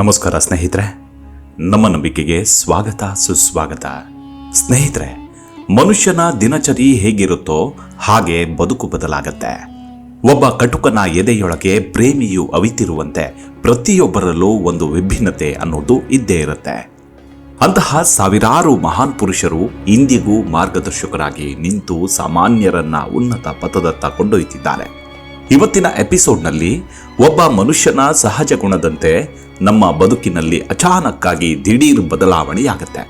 ನಮಸ್ಕಾರ ಸ್ನೇಹಿತರೆ, ನಮ್ಮ ನಂಬಿಕೆಗೆ ಸ್ವಾಗತ, ಸುಸ್ವಾಗತ. ಸ್ನೇಹಿತರೆ, ಮನುಷ್ಯನ ದಿನಚರಿ ಹೇಗಿರುತ್ತೋ ಹಾಗೆ ಬದುಕು ಬದಲಾಗತ್ತೆ. ಒಬ್ಬ ಕಟುಕನ ಎದೆಯೊಳಗೆ ಪ್ರೇಮಿಯು ಅವಿತಿರುವಂತೆ ಪ್ರತಿಯೊಬ್ಬರಲ್ಲೂ ಒಂದು ವಿಭಿನ್ನತೆ ಅನ್ನೋದು ಇದ್ದೇ ಇರುತ್ತೆ. ಅಂತಹ ಸಾವಿರಾರು ಮಹಾನ್ ಪುರುಷರು ಇಂದಿಗೂ ಮಾರ್ಗದರ್ಶಕರಾಗಿ ನಿಂತು ಸಾಮಾನ್ಯರನ್ನ ಉನ್ನತ ಪಥದತ್ತ ಕೊಂಡೊಯ್ತಿದ್ದಾರೆ. ಇವತ್ತಿನ ಎಪಿಸೋಡ್ನಲ್ಲಿ ಒಬ್ಬ ಮನುಷ್ಯನ ಸಹಜ ಗುಣದಂತೆ ನಮ್ಮ ಬದುಕಿನಲ್ಲಿ ಅಚಾನಕ್ಕಾಗಿ ದಿಢೀರ್ ಬದಲಾವಣೆಯಾಗುತ್ತೆ.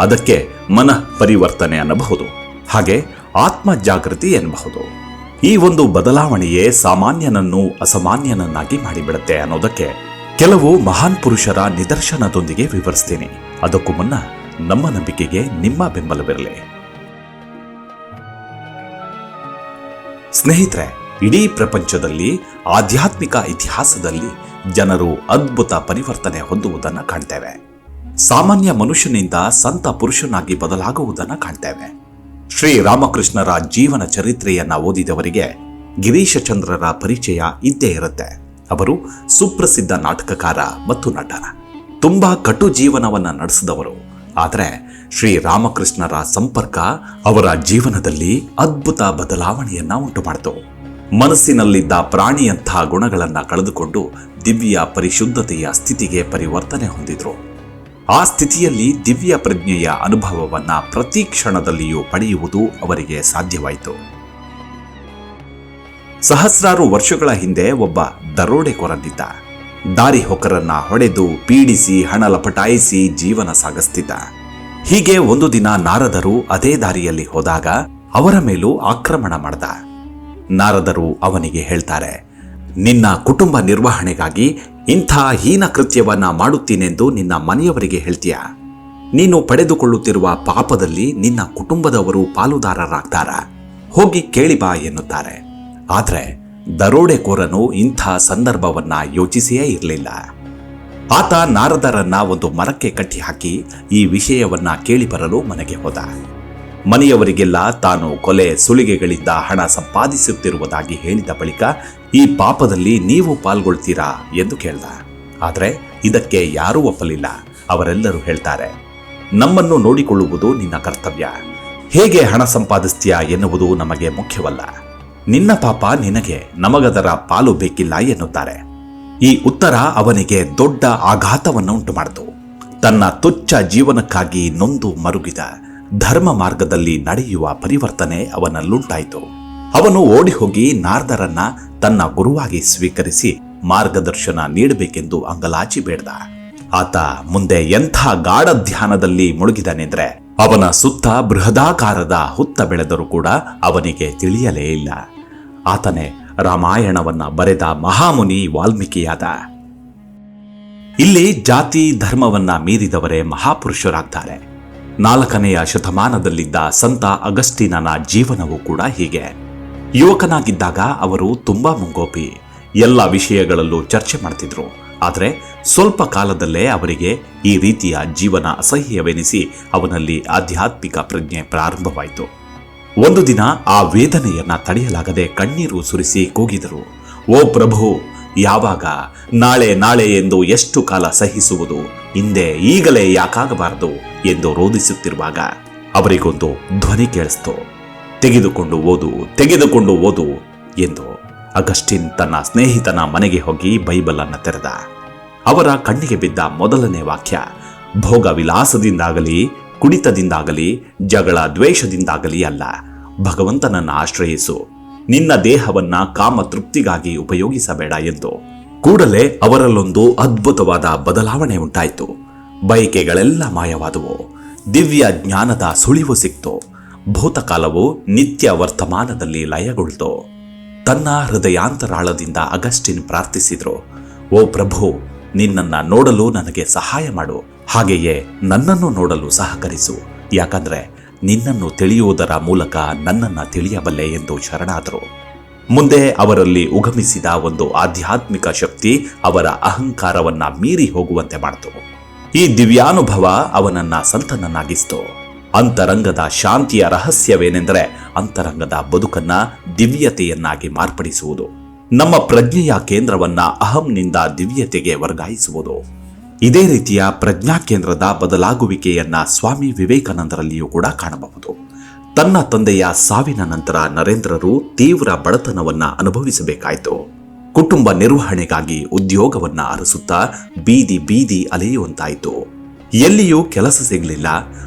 ಅದಕ್ಕೆ ಮನಃ ಪರಿವರ್ತನೆ ಅನ್ನಬಹುದು, ಹಾಗೆ ಆತ್ಮ ಜಾಗೃತಿ ಎನ್ನಬಹುದು. ಈ ಒಂದು ಬದಲಾವಣೆಯೇ ಸಾಮಾನ್ಯನನ್ನು ಅಸಾಮಾನ್ಯನನ್ನಾಗಿ ಮಾಡಿಬಿಡುತ್ತೆ ಅನ್ನೋದಕ್ಕೆ ಕೆಲವು ಮಹಾನ್ ಪುರುಷರ ನಿದರ್ಶನದೊಂದಿಗೆ ವಿವರಿಸ್ತೀನಿ. ಅದಕ್ಕೂ ಮುನ್ನ ನಮ್ಮ ನಂಬಿಕೆಗೆ ನಿಮ್ಮ ಬೆಂಬಲವಿರಲಿ. ಸ್ನೇಹಿತರೆ ಇಡೀ ಪ್ರಪಂಚದಲ್ಲಿ, ಆಧ್ಯಾತ್ಮಿಕ ಇತಿಹಾಸದಲ್ಲಿ ಜನರು ಅದ್ಭುತ ಪರಿವರ್ತನೆ ಹೊಂದುವುದನ್ನು ಕಾಣ್ತೇವೆ. ಸಾಮಾನ್ಯ ಮನುಷ್ಯನಿಂದ ಸಂತ ಪುರುಷನಾಗಿ ಬದಲಾಗುವುದನ್ನು ಕಾಣ್ತೇವೆ. ಶ್ರೀ ರಾಮಕೃಷ್ಣರ ಜೀವನ ಚರಿತ್ರೆಯನ್ನ ಓದಿದವರಿಗೆ ಗಿರೀಶಚಂದ್ರರ ಪರಿಚಯ ಇದ್ದೇ ಇರುತ್ತೆ. ಅವರು ಸುಪ್ರಸಿದ್ಧ ನಾಟಕಕಾರ ಮತ್ತು ನಟ ತುಂಬಾ ಕಟು ಜೀವನವನ್ನ ನಡೆಸಿದವರು. ಆದರೆ ಶ್ರೀ ರಾಮಕೃಷ್ಣರ ಸಂಪರ್ಕ ಅವರ ಜೀವನದಲ್ಲಿ ಅದ್ಭುತ ಬದಲಾವಣೆಯನ್ನ ಉಂಟು ಮಾಡಿತು ಮನಸ್ಸಿನಲ್ಲಿದ್ದ ಪ್ರಾಣಿಯಂಥ ಗುಣಗಳನ್ನು ಕಳೆದುಕೊಂಡು ದಿವ್ಯ ಪರಿಶುದ್ಧತೆಯ ಸ್ಥಿತಿಗೆ ಪರಿವರ್ತನೆ ಹೊಂದಿದ್ರು. ಆ ಸ್ಥಿತಿಯಲ್ಲಿ ದಿವ್ಯ ಪ್ರಜ್ಞೆಯ ಅನುಭವವನ್ನ ಪ್ರತಿ ಕ್ಷಣದಲ್ಲಿಯೂ ಪಡೆಯುವುದು ಅವರಿಗೆ ಸಾಧ್ಯವಾಯಿತು. ಸಹಸ್ರಾರು ವರ್ಷಗಳ ಹಿಂದೆ ಒಬ್ಬ ದರೋಡೆಕೋರನಿದ್ದ ದಾರಿ ಹೊಕರನ್ನ ಹೊಡೆದು ಪೀಡಿಸಿ ಹಣ ಲಪಟಾಯಿಸಿ ಜೀವನ ಸಾಗಿಸ್ತಿದ್ದ. ಹೀಗೆ ಒಂದು ದಿನ ನಾರದರು ಅದೇ ದಾರಿಯಲ್ಲಿ ಹೋದಾಗ ಅವರ ಮೇಲೂ ಆಕ್ರಮಣ ಮಾಡ್ದ. ನಾರದರು ಅವನಿಗೆ ಹೇಳ್ತಾರೆ, ನಿನ್ನ ಕುಟುಂಬ ನಿರ್ವಹಣೆಗಾಗಿ ಇಂಥ ಹೀನ ಕೃತ್ಯವನ್ನ ಮಾಡುತ್ತೀನೆಂದು ನಿನ್ನ ಮನೆಯವರಿಗೆ ಹೇಳ್ತೀಯ. ನೀನು ಪಡೆದುಕೊಳ್ಳುತ್ತಿರುವ ಪಾಪದಲ್ಲಿ ನಿನ್ನ ಕುಟುಂಬದವರು ಪಾಲುದಾರರಾಗ್ತಾರ. ಹೋಗಿ ಕೇಳಿ ಬಾ, ಎನ್ನುತ್ತಾರೆ. ಆದರೆ ದರೋಡೆಕೋರನು ಇಂಥ ಸಂದರ್ಭವನ್ನ ಯೋಚಿಸಿಯೇ ಇರಲಿಲ್ಲ. ಆತ ನಾರದರನ್ನ ಒಂದು ಮರಕ್ಕೆ ಕಟ್ಟಿ ಹಾಕಿ ಈ ವಿಷಯವನ್ನ ಕೇಳಿ ಬರಲು ಮನೆಗೆ ಹೋದ. ಮನೆಯವರಿಗೆಲ್ಲ ತಾನು ಕೊಲೆ ಸುಲಿಗೆಗಳಿಂದ ಹಣ ಸಂಪಾದಿಸುತ್ತಿರುವುದಾಗಿ ಹೇಳಿದ ಬಳಿಕ, ಈ ಪಾಪದಲ್ಲಿ ನೀವು ಪಾಲ್ಗೊಳ್ತೀರಾ ಎಂದು ಕೇಳ್ದ. ಆದರೆ ಇದಕ್ಕೆ ಯಾರೂ ಒಪ್ಪಲಿಲ್ಲ. ಅವರೆಲ್ಲರೂ ಹೇಳ್ತಾರೆ, ನಮ್ಮನ್ನು ನೋಡಿಕೊಳ್ಳುವುದು ನಿನ್ನ ಕರ್ತವ್ಯ. ಹೇಗೆ ಹಣ ಸಂಪಾದಿಸ್ತೀಯಾ ಎನ್ನುವುದು ನಮಗೆ ಮುಖ್ಯವಲ್ಲ. ನಿನ್ನ ಪಾಪ ನಿನಗೆ, ನಮಗದರ ಪಾಲು ಬೇಕಿಲ್ಲ ಎನ್ನುತ್ತಾರೆ. ಈ ಉತ್ತರ ಅವನಿಗೆ ದೊಡ್ಡ ಆಘಾತವನ್ನು ಉಂಟು ಮಾಡಿತು ತನ್ನ ತುಚ್ಛ ಜೀವನಕ್ಕಾಗಿ ನೊಂದು ಮರುಗಿದ. ಧರ್ಮ ಮಾರ್ಗದಲ್ಲಿ ನಡೆಯುವ ಪರಿವರ್ತನೆ ಅವನಲ್ಲುಂಟಾಯಿತು. ಅವನು ಓಡಿ ಹೋಗಿ ನಾರ್ದರನ್ನ ತನ್ನ ಗುರುವಾಗಿ ಸ್ವೀಕರಿಸಿ ಮಾರ್ಗದರ್ಶನ ನೀಡಬೇಕೆಂದು ಅಂಗಲಾಚಿ ಬೇಡ್ದ. ಆತ ಮುಂದೆ ಎಂಥ ಗಾಢ ಧ್ಯಾನದಲ್ಲಿ ಮುಳುಗಿದನೆಂದ್ರೆ ಅವನ ಸುತ್ತ ಬೃಹದಾಕಾರದ ಹುತ್ತ ಬೆಳೆದರೂ ಕೂಡ ಅವನಿಗೆ ತಿಳಿಯಲೇ ಇಲ್ಲ. ಆತನೇ ರಾಮಾಯಣವನ್ನ ಬರೆದ ಮಹಾಮುನಿ ವಾಲ್ಮೀಕಿಯಾದ. ಇಲ್ಲಿ ಜಾತಿ ಧರ್ಮವನ್ನ ಮೀರಿದವರೇ ಮಹಾಪುರುಷರಾಗ್ತಾರೆ. ನಾಲ್ಕನೆಯ ಶತಮಾನದಲ್ಲಿದ್ದ ಸಂತ ಅಗಸ್ಟಿನನ ಜೀವನವೂ ಕೂಡ ಹೀಗೆ. ಯುವಕನಾಗಿದ್ದಾಗ ಅವರು ತುಂಬಾ ಮುಂಗೋಪಿ. ಎಲ್ಲ ವಿಷಯಗಳಲ್ಲೂ ಚರ್ಚೆ ಮಾಡ್ತಿದ್ರು. ಆದರೆ ಸ್ವಲ್ಪ ಕಾಲದಲ್ಲೇ ಅವರಿಗೆ ಈ ರೀತಿಯ ಜೀವನ ಅಸಹ್ಯವೆನಿಸಿ ಅವನಲ್ಲಿ ಆಧ್ಯಾತ್ಮಿಕ ಪ್ರಜ್ಞೆ ಪ್ರಾರಂಭವಾಯಿತು. ಒಂದು ದಿನ ಆ ವೇದನೆಯನ್ನ ತಡೆಯಲಾಗದೆ ಕಣ್ಣೀರು ಸುರಿಸಿ ಕೂಗಿದರು. ಓ ಪ್ರಭು, ಯಾವಾಗ ನಾಳೆ ನಾಳೆ ಎಂದು ಎಷ್ಟು ಕಾಲ ಸಹಿಸುವುದು? ಹಿಂದೆ ಈಗಲೇ ಯಾಕಾಗಬಾರದು ಎಂದು ರೋಧಿಸುತ್ತಿರುವಾಗ ಅವರಿಗೊಂದು ಧ್ವನಿ ಕೇಳಿಸ್ತು. ತೆಗೆದುಕೊಂಡು ಓದು ತೆಗೆದುಕೊಂಡು ಓದು ಎಂದು ಅಗಸ್ಟಿನ್ ತನ್ನ ಸ್ನೇಹಿತನ ಮನೆಗೆ ಹೋಗಿ ಬೈಬಲ್ ಅನ್ನು ತೆರೆದ. ಅವರ ಕಣ್ಣಿಗೆ ಬಿದ್ದ ಮೊದಲನೇ ವಾಕ್ಯ ಭೋಗ ವಿಲಾಸದಿಂದಾಗಲಿ ಕುಡಿತದಿಂದಾಗಲಿ ಜಗಳ ದ್ವೇಷದಿಂದಾಗಲಿ ಅಲ್ಲ, ಭಗವಂತನನ್ನ ಆಶ್ರಯಿಸು. ನಿನ್ನ ದೇಹವನ್ನ ಕಾಮ ತೃಪ್ತಿಗಾಗಿ ಉಪಯೋಗಿಸಬೇಡ ಎಂದು ಕೂಡಲೇ ಅವರಲ್ಲೊಂದು ಅದ್ಭುತವಾದ ಬದಲಾವಣೆ ಉಂಟಾಯಿತು. ಬಯಕೆಗಳೆಲ್ಲ ಮಾಯವಾದವು. ದಿವ್ಯ ಜ್ಞಾನದ ಸುಳಿವು ಸಿಕ್ತು. ಭೂತಕಾಲವು ನಿತ್ಯ ವರ್ತಮಾನದಲ್ಲಿ ಲಯಗೊಳ್ತು. ತನ್ನ ಹೃದಯಾಂತರಾಳದಿಂದ ಅಗಸ್ಟಿನ್ ಪ್ರಾರ್ಥಿಸಿದ್ರು, ಓ ಪ್ರಭು, ನಿನ್ನನ್ನ ನೋಡಲು ನನಗೆ ಸಹಾಯ ಮಾಡು. ಹಾಗೆಯೇ ನನ್ನನ್ನು ನೋಡಲು ಸಹಕರಿಸು. ಯಾಕಂದ್ರೆ ನಿನ್ನನ್ನು ತಿಳಿಯುವುದರ ಮೂಲಕ ನನ್ನನ್ನು ತಿಳಿಯಬಲ್ಲೆ ಎಂದು ಶರಣಾದರು. ಮುಂದೆ ಅವರಲ್ಲಿ ಉಗಮಿಸಿದ ಒಂದು ಆಧ್ಯಾತ್ಮಿಕ ಶಕ್ತಿ ಅವರ ಅಹಂಕಾರವನ್ನ ಮೀರಿ ಹೋಗುವಂತೆ ಮಾಡಿತು. ಈ ದಿವ್ಯಾನುಭವ ಅವನನ್ನ ಸಂತನನ್ನಾಗಿಸ್ತು ಅಂತರಂಗದ ಶಾಂತಿಯ ರಹಸ್ಯವೇನೆಂದರೆ ಅಂತರಂಗದ ಬದುಕನ್ನ ದಿವ್ಯತೆಯನ್ನಾಗಿ ಮಾರ್ಪಡಿಸುವುದು. ನಮ್ಮ ಪ್ರಜ್ಞೆಯ ಕೇಂದ್ರವನ್ನ ಅಹಂನಿಂದ ದಿವ್ಯತೆಗೆ ವರ್ಗಾಯಿಸುವುದು. ಇದೇ ರೀತಿಯ ಪ್ರಜ್ಞಾ ಕೇಂದ್ರದ ಬದಲಾಗುವಿಕೆಯನ್ನ ಸ್ವಾಮಿ ವಿವೇಕಾನಂದರಲ್ಲಿಯೂ ಕೂಡ ಕಾಣಬಹುದು. ತನ್ನ ತಂದೆಯ ಸಾವಿನ ನಂತರ ನರೇಂದ್ರರು ತೀವ್ರ ಬಡತನವನ್ನ ಅನುಭವಿಸಬೇಕಾಯಿತು. ಕುಟುಂಬ ನಿರ್ವಹಣೆಗಾಗಿ ಉದ್ಯೋಗವನ್ನ ಅರಸುತ್ತಾ ಬೀದಿ ಬೀದಿ ಅಲೆಯುವಂತಾಯಿತು. ಎಲ್ಲಿಯೂ ಕೆಲಸ ಸಿಗಲಿಲ್ಲ.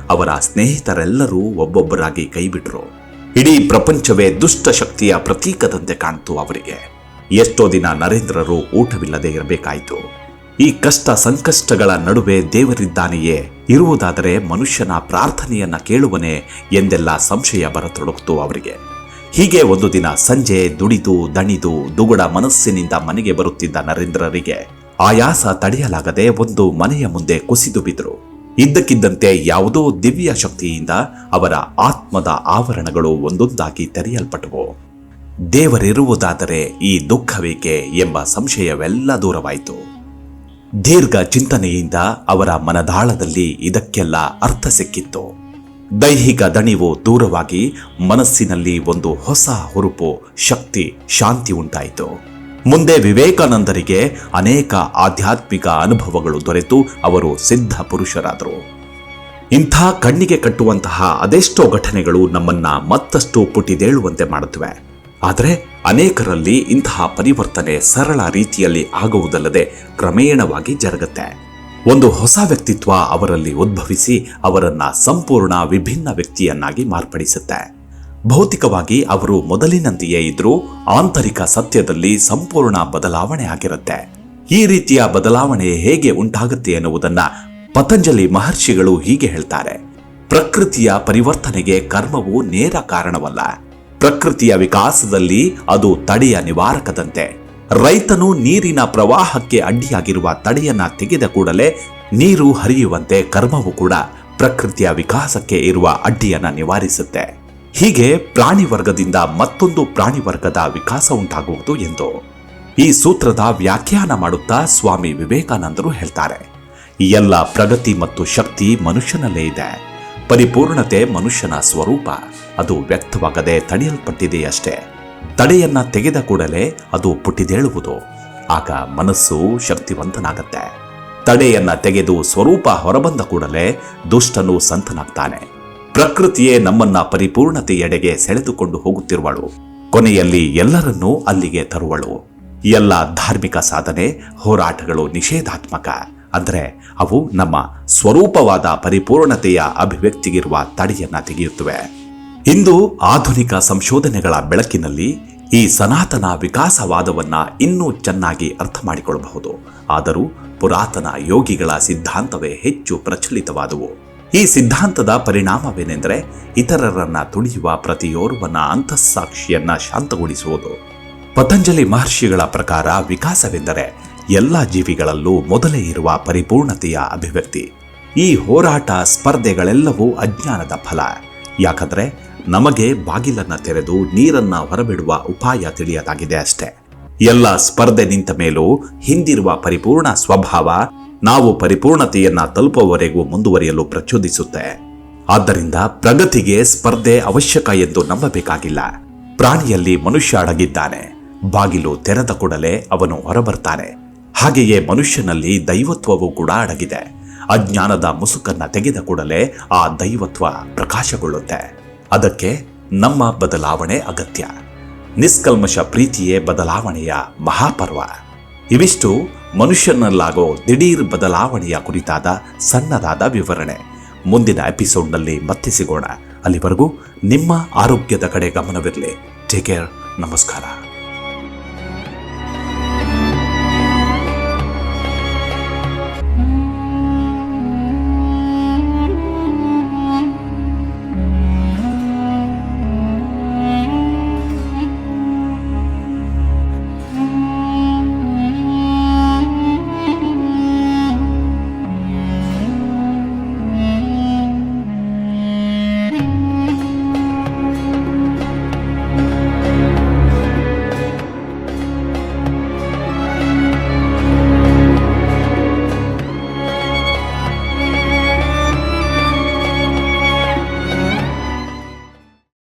ಅವರ ಸ್ನೇಹಿತರೆಲ್ಲರೂ ಒಬ್ಬೊಬ್ಬರಾಗಿ ಕೈಬಿಟ್ರು. ಇಡೀ ಪ್ರಪಂಚವೇ ದುಷ್ಟ ಶಕ್ತಿಯ ಪ್ರತೀಕದಂತೆ ಕಾಣ್ತು ಅವರಿಗೆ. ಎಷ್ಟೋ ದಿನ ನರೇಂದ್ರರು ಊಟವಿಲ್ಲದೆ ಇರಬೇಕಾಯಿತು. ಈ ಕಷ್ಟ ಸಂಕಷ್ಟಗಳ ನಡುವೆ ದೇವರಿದ್ದಾನೆಯೇ? ಇರುವುದಾದರೆ ಮನುಷ್ಯನ ಪ್ರಾರ್ಥನೆಯನ್ನ ಕೇಳುವನೇ ಎಂದೆಲ್ಲ ಸಂಶಯ ಬರತೊಡಗಿತು ಅವರಿಗೆ. ಹೀಗೆ ಒಂದು ದಿನ ಸಂಜೆ ದುಡಿದು, ದಣಿದು, ದುಗುಡ ಮನಸ್ಸಿನಿಂದ ಮನೆಗೆ ಬರುತ್ತಿದ್ದ ನರೇಂದ್ರರಿಗೆ ಆಯಾಸ ತಡೆಯಲಾಗದೆ ಒಂದು ಮನೆಯ ಮುಂದೆ ಕುಸಿದು ಬಿದ್ರು ಇದ್ದಕ್ಕಿದ್ದಂತೆ ಯಾವುದೋ ದಿವ್ಯ ಶಕ್ತಿಯಿಂದ ಅವರ ಆತ್ಮದ ಆವರಣಗಳು ಒಂದೊಂದಾಗಿ ತೆರೆಯಲ್ಪಟ್ಟವು. ದೇವರಿರುವುದಾದರೆ ಈ ದುಃಖವೇಕೆ ಎಂಬ ಸಂಶಯವೆಲ್ಲ ದೂರವಾಯಿತು. ದೀರ್ಘ ಚಿಂತನೆಯಿಂದ ಅವರ ಮನದಾಳದಲ್ಲಿ ಇದಕ್ಕೆಲ್ಲ ಅರ್ಥ ಸಿಕ್ಕಿತ್ತು. ದೈಹಿಕ ದಣಿವು ದೂರವಾಗಿ ಮನಸ್ಸಿನಲ್ಲಿ ಒಂದು ಹೊಸ ಹುರುಪು, ಶಕ್ತಿ, ಶಾಂತಿ ಉಂಟಾಯಿತು. ಮುಂದೆ ವಿವೇಕಾನಂದರಿಗೆ ಅನೇಕ ಆಧ್ಯಾತ್ಮಿಕ ಅನುಭವಗಳು ದೊರೆತು ಅವರು ಸಿದ್ಧ ಪುರುಷರಾದರು. ಇಂಥ ಕಣ್ಣಿಗೆ ಕಟ್ಟುವಂತಹ ಅದೆಷ್ಟೋ ಘಟನೆಗಳು ನಮ್ಮನ್ನ ಮತ್ತಷ್ಟು ಪುಟಿದೇಳುವಂತೆ ಮಾಡುತ್ತವೆ. ಆದರೆ ಅನೇಕರಲ್ಲಿ ಇಂತಹ ಪರಿವರ್ತನೆ ಸರಳ ರೀತಿಯಲ್ಲಿ ಆಗುವುದಲ್ಲದೆ ಕ್ರಮೇಣವಾಗಿ ಜರುಗುತ್ತೆ. ಒಂದು ಹೊಸ ವ್ಯಕ್ತಿತ್ವ ಅವರಲ್ಲಿ ಉದ್ಭವಿಸಿ ಅವರನ್ನ ಸಂಪೂರ್ಣ ವಿಭಿನ್ನ ವ್ಯಕ್ತಿಯನ್ನಾಗಿ ಮಾರ್ಪಡಿಸುತ್ತೆ. ಭೌತಿಕವಾಗಿ ಅವರು ಮೊದಲಿನಂತೆಯೇ ಇದ್ರೂ ಆಂತರಿಕ ಸತ್ಯದಲ್ಲಿ ಸಂಪೂರ್ಣ ಬದಲಾವಣೆ ಆಗಿರುತ್ತೆ. ಈ ರೀತಿಯ ಬದಲಾವಣೆ ಹೇಗೆ ಉಂಟಾಗುತ್ತೆ ಎನ್ನುವುದನ್ನ ಪತಂಜಲಿ ಮಹರ್ಷಿಗಳು ಹೀಗೆ ಹೇಳ್ತಾರೆ. ಪ್ರಕೃತಿಯ ಪರಿವರ್ತನೆಗೆ ಕರ್ಮವು ನೇರ ಕಾರಣವಲ್ಲ. ಪ್ರಕೃತಿಯ ವಿಕಾಸದಲ್ಲಿ ಅದು ತಡೆಯ ನಿವಾರಕದಂತೆ. ರೈತನು ನೀರಿನ ಪ್ರವಾಹಕ್ಕೆ ಅಡ್ಡಿಯಾಗಿರುವ ತಡೆಯನ್ನ ತೆಗೆದ ಕೂಡಲೇ ನೀರು ಹರಿಯುವಂತೆ ಕರ್ಮವು ಕೂಡ ಪ್ರಕೃತಿಯ ವಿಕಾಸಕ್ಕೆ ಇರುವ ಅಡ್ಡಿಯನ್ನ ನಿವಾರಿಸುತ್ತೆ. ಹೀಗೆ ಪ್ರಾಣಿ ವರ್ಗದಿಂದ ಮತ್ತೊಂದು ಪ್ರಾಣಿ ವರ್ಗದ ವಿಕಾಸ ಉಂಟಾಗುವುದು ಎಂದು ಈ ಸೂತ್ರದ ವ್ಯಾಖ್ಯಾನ ಮಾಡುತ್ತಾ ಸ್ವಾಮಿ ವಿವೇಕಾನಂದರು ಹೇಳ್ತಾರೆ. ಎಲ್ಲ ಪ್ರಗತಿ ಮತ್ತು ಶಕ್ತಿ ಮನುಷ್ಯನಲ್ಲೇ ಇದೆ. ಪರಿಪೂರ್ಣತೆ ಮನುಷ್ಯನ ಸ್ವರೂಪ. ಅದು ವ್ಯಕ್ತವಾಗದೆ ತಡೆಯಲ್ಪಟ್ಟಿದೆಯಷ್ಟೇ ತಡೆಯನ್ನ ತೆಗೆದ ಕೂಡಲೇ ಅದು ಪುಟಿದೇಳುವುದು. ಆಗ ಮನಸ್ಸು ಶಕ್ತಿವಂತನಾಗತ್ತೆ. ತಡೆಯನ್ನ ತೆಗೆದು ಸ್ವರೂಪ ಹೊರಬಂದ ಕೂಡಲೇ ದುಷ್ಟನು ಸಂತನಾಗ್ತಾನೆ. ಪ್ರಕೃತಿಯೇ ನಮ್ಮನ್ನ ಪರಿಪೂರ್ಣತೆಯೆಡೆಗೆ ಸೆಳೆದುಕೊಂಡು ಹೋಗುತ್ತಿರುವಳು. ಕೊನೆಯಲ್ಲಿ ಎಲ್ಲರನ್ನೂ ಅಲ್ಲಿಗೆ ತರುವಳು. ಎಲ್ಲ ಧಾರ್ಮಿಕ ಸಾಧನೆ, ಹೋರಾಟಗಳು ನಿಷೇಧಾತ್ಮಕ. ಅಂದರೆ ಅವು ನಮ್ಮ ಸ್ವರೂಪವಾದ ಪರಿಪೂರ್ಣತೆಯ ಅಭಿವ್ಯಕ್ತಿಗಿರುವ ತಡೆಯನ್ನ ತೆಗೆಯುತ್ತವೆ. ಇಂದು ಆಧುನಿಕ ಸಂಶೋಧನೆಗಳ ಬೆಳಕಿನಲ್ಲಿ ಈ ಸನಾತನ ವಿಕಾಸವಾದವನ್ನ ಇನ್ನೂ ಚೆನ್ನಾಗಿ ಅರ್ಥ ಮಾಡಿಕೊಳ್ಳಬಹುದು. ಆದರೂ ಪುರಾತನ ಯೋಗಿಗಳ ಸಿದ್ಧಾಂತವೇ ಹೆಚ್ಚು ಪ್ರಚಲಿತವಾದವು. ಈ ಸಿದ್ಧಾಂತದ ಪರಿಣಾಮವೇನೆಂದರೆ ಇತರರನ್ನ ತುಳಿಯುವ ಪ್ರತಿಯೋರ್ವನ ಅಂತಃಸಾಕ್ಷಿಯನ್ನ ಶಾಂತಗೊಳಿಸುವುದು. ಪತಂಜಲಿ ಮಹರ್ಷಿಗಳ ಪ್ರಕಾರ ವಿಕಾಸವೆಂದರೆ ಎಲ್ಲ ಜೀವಿಗಳಲ್ಲೂ ಮೊದಲೇ ಇರುವ ಪರಿಪೂರ್ಣತೆಯ ಅಭಿವ್ಯಕ್ತಿ. ಈ ಹೋರಾಟ ಸ್ಪರ್ಧೆಗಳೆಲ್ಲವೂ ಅಜ್ಞಾನದ ಫಲ. ಯಾಕಂದ್ರೆ ನಮಗೆ ಬಾಗಿಲನ್ನ ತೆರೆದು ನೀರನ್ನ ಹೊರಬಿಡುವ ಉಪಾಯ ತಿಳಿಯದಾಗಿದೆ ಅಷ್ಟೇ. ಎಲ್ಲ ಸ್ಪರ್ಧೆ ನಿಂತ ಮೇಲೂ ಹಿಂದಿರುವ ಪರಿಪೂರ್ಣ ಸ್ವಭಾವ ನಾವು ಪರಿಪೂರ್ಣತೆಯನ್ನ ತಲುಪುವವರೆಗೂ ಮುಂದುವರಿಯಲು ಪ್ರಚೋದಿಸುತ್ತೆ. ಆದ್ದರಿಂದ ಪ್ರಗತಿಗೆ ಸ್ಪರ್ಧೆ ಅವಶ್ಯಕ ಎಂದು ನಂಬಬೇಕಾಗಿಲ್ಲ. ಪ್ರಾಣಿಯಲ್ಲಿ ಮನುಷ್ಯ ಅಡಗಿದ್ದಾನೆ. ಬಾಗಿಲು ತೆರೆದ ಕೂಡಲೇ ಅವನು ಹೊರಬರ್ತಾನೆ. ಹಾಗೆಯೇ ಮನುಷ್ಯನಲ್ಲಿ ದೈವತ್ವವೂ ಕೂಡ ಅಡಗಿದೆ. ಅಜ್ಞಾನದ ಮುಸುಕನ್ನ ತೆಗೆದ ಕೂಡಲೇ ಆ ದೈವತ್ವ ಪ್ರಕಾಶಗೊಳ್ಳುತ್ತೆ. ಅದಕ್ಕೆ ನಮ್ಮ ಬದಲಾವಣೆ ಅಗತ್ಯ. ನಿಷ್ಕಲ್ಮಶ ಪ್ರೀತಿಯೇ ಬದಲಾವಣೆಯ ಮಹಾಪರ್ವ. ಇವಿಷ್ಟು ಮನುಷ್ಯನಲ್ಲಾಗೋ ದಿಢೀರ್ ಬದಲಾವಣೆಯ ಕುರಿತಾದ ಸಣ್ಣದಾದ ವಿವರಣೆ. ಮುಂದಿನ ಎಪಿಸೋಡ್ನಲ್ಲಿ ಮತ್ತೆ ಸಿಗೋಣ. ಅಲ್ಲಿವರೆಗೂ ನಿಮ್ಮ ಆರೋಗ್ಯದ ಕಡೆ ಗಮನವಿರಲಿ. ಟೇಕ್ ಕೇರ್ ನಮಸ್ಕಾರ.